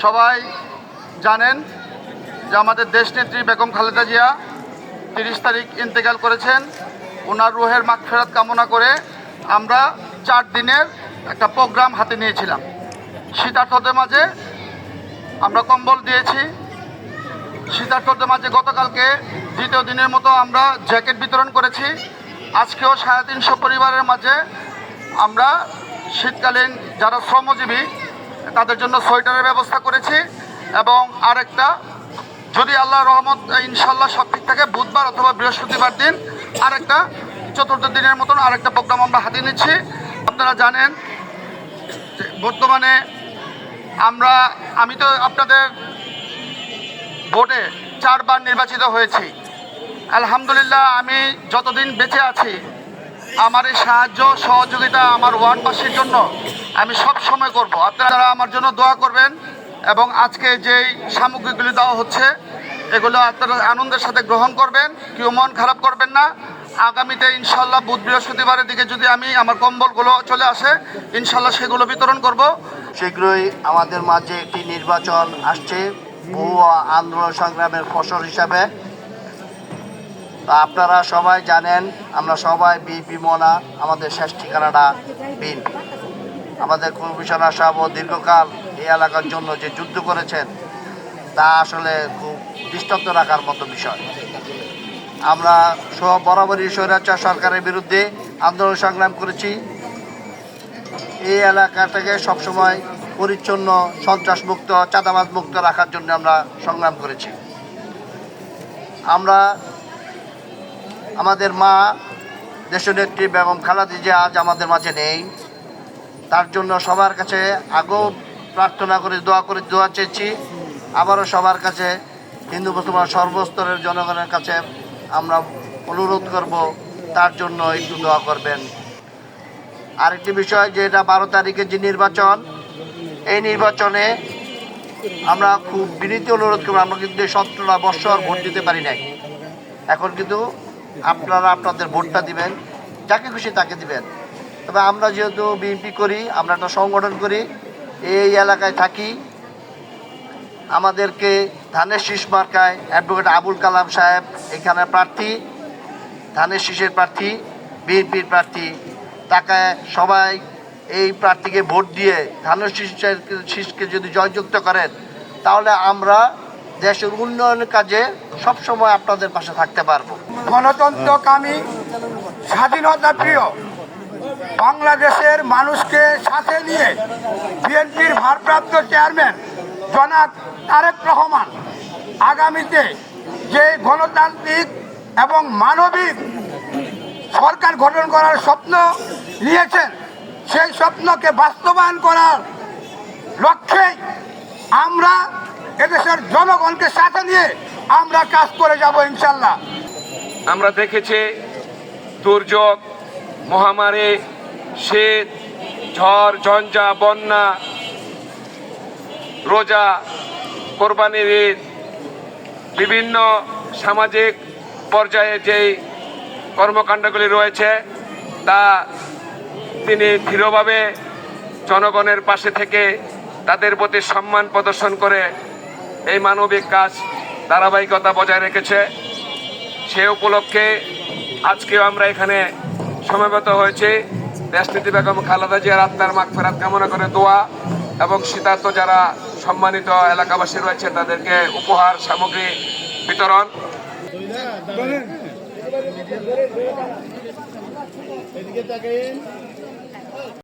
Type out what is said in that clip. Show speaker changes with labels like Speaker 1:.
Speaker 1: সবাই জানেন যে আমাদের দেশনেত্রী বেগম খালেদা জিয়া তিরিশ তারিখ ইন্তেকাল করেছেন। ওনার রুহের মাগফেরাত কামনা করে আমরা চার দিনের একটা প্রোগ্রাম হাতে নিয়েছিলাম। শীতার্থদের মাঝে আমরা কম্বল দিয়েছি। শীতার্থদের মাঝে গতকালকে দ্বিতীয় দিনের মতো আমরা জ্যাকেট বিতরণ করেছি। আজকেও সাড়ে তিনশো পরিবারের মাঝে আমরা শীতকালীন যারা শ্রমজীবী তাদের জন্য সোয়েটারের ব্যবস্থা করেছি এবং আরেকটা, যদি আল্লাহ রহমত ইনশাল্লাহ সব ঠিক থাকে বুধবার অথবা বৃহস্পতিবার দিন আরেকটা, চতুর্থ দিনের মতন আরেকটা প্রোগ্রাম আমরা হাতে নিচ্ছি। আপনারা জানেন বর্তমানে আমরা, আমি তো আপনাদের ভোটে চারবার নির্বাচিত হয়েছি। আলহামদুলিল্লাহ আমি যতদিন বেঁচে আছি আমার এই সাহায্য, সহযোগিতা আমার ওয়ার্ডবাসীর জন্য আমি সব সময় করব। আপনারা আমার জন্য দোয়া করবেন এবং আজকে যেই সামগ্রীগুলি দেওয়া হচ্ছে, এগুলো আপনারা আনন্দের সাথে গ্রহণ করবেন, কেউ মন খারাপ করবেন না। আগামীতে ইনশাল্লাহ বুধ বৃহস্পতিবারের দিকে যদি আমি আমার কম্বলগুলো চলে আসে ইনশাল্লাহ সেগুলো বিতরণ করব।
Speaker 2: শীঘ্রই আমাদের মাঝে একটি নির্বাচন আসছে বহু আন্দোলন সংগ্রামের ফসল হিসাবে। তা আপনারা সবাই জানেন, আমরা সবাই বিপি মনা আমাদের শেষ ঠিকানাটা বিন। আমাদের কমিশনার সাহেব দীর্ঘকাল এই এলাকার জন্য যে যুদ্ধ করেছেন, তা আসলে খুব দৃষ্টান্ত রাখার মতো বিষয়। আমরা সব বরাবরই স্বৈরাচার সরকারের বিরুদ্ধে আন্দোলন সংগ্রাম করেছি। এই এলাকাটাকে সবসময় পরিচ্ছন্ন, সন্ত্রাসমুক্ত চাঁদাবাজ মুক্ত রাখার জন্য আমরা সংগ্রাম করেছি। আমরা আমাদের মা দেশনেত্রী বেগম খালাদি যে আজ আমাদের মাঝে নেই। তার জন্য সবার কাছে আগেও প্রার্থনা করে, দোয়া করে, দোয়া চেয়েছি। আবারও সবার কাছে হিন্দু, মুসলমান সর্বস্তরের জনগণের কাছে আমরা অনুরোধ করব, তার জন্য একটু দোয়া করবেন। আরেকটি বিষয়, যে এটা বারো তারিখে যে নির্বাচন, এই নির্বাচনে আমরা খুব বিনীত অনুরোধ করব, আমরা কিন্তু সতেরোটা বৎসর ভোট দিতে পারি নাই। এখন কিন্তু আপনারা আপনাদের ভোটটা দিবেন, যাকে খুশি তাকে দিবেন। তবে আমরা যেহেতু বিএনপি করি, আমরা একটা সংগঠন করি, এই এলাকায় থাকি। আমাদেরকে ধানের শীষ মার্কায় অ্যাডভোকেট আবুল কালাম সাহেব এখানে প্রার্থী, ধানের শীষের প্রার্থী, বিএনপির প্রার্থী। তাকে সবাই এই প্রার্থীকে ভোট দিয়ে ধানের শীষের শীষকে যদি জয়যুক্ত করেন, তাহলে আমরা দেশের উন্নয়নের কাজে সবসময় আপনাদের পাশে থাকতে পারব।
Speaker 3: গণতন্ত্রকামী, স্বাধীনতা প্রিয়, বাংলাদেশের মানুষকে সাথে নিয়ে বিএনপির ভারপ্রাপ্ত চেয়ারম্যান জনাব তারেক রহমান আগামীতে যে গণতান্ত্রিক এবং মানবিক সরকার গঠন করার স্বপ্ন নিয়েছেন, সেই স্বপ্নকে বাস্তবায়ন করার লক্ষ্যেই আমরা এদেশের জনগণকে সাথে নিয়ে আমরা কাজ করে যাব ইনশাল্লাহ।
Speaker 4: আমরা দেখেছি দুর্যোগ, মহামারী, শীত, ঝড়, ঝঞ্ঝা, বন্যা, রোজা, কোরবানির ঈদ, বিভিন্ন সামাজিক পর্যায়ে যেই কর্মকাণ্ডগুলি রয়েছে, তা তিনি দৃঢ়ভাবে জনগণের পাশে থেকে তাদের প্রতি সম্মান প্রদর্শন করে এই মানবিক কাজ ধারাবাহিকতা বজায় রেখেছে। সে উপলক্ষে আজকেও আমরা এখানে সমবেত হয়েছি। দেশনীতি বেগম খালেদা জিয়ার আত্মার মাগ ফেরাত কামনা করে দোয়া এবং শীতার্থ যারা সম্মানিত এলাকাবাসী রয়েছে, তাদেরকে উপহার, সামগ্রী বিতরণ।
Speaker 5: এদিকে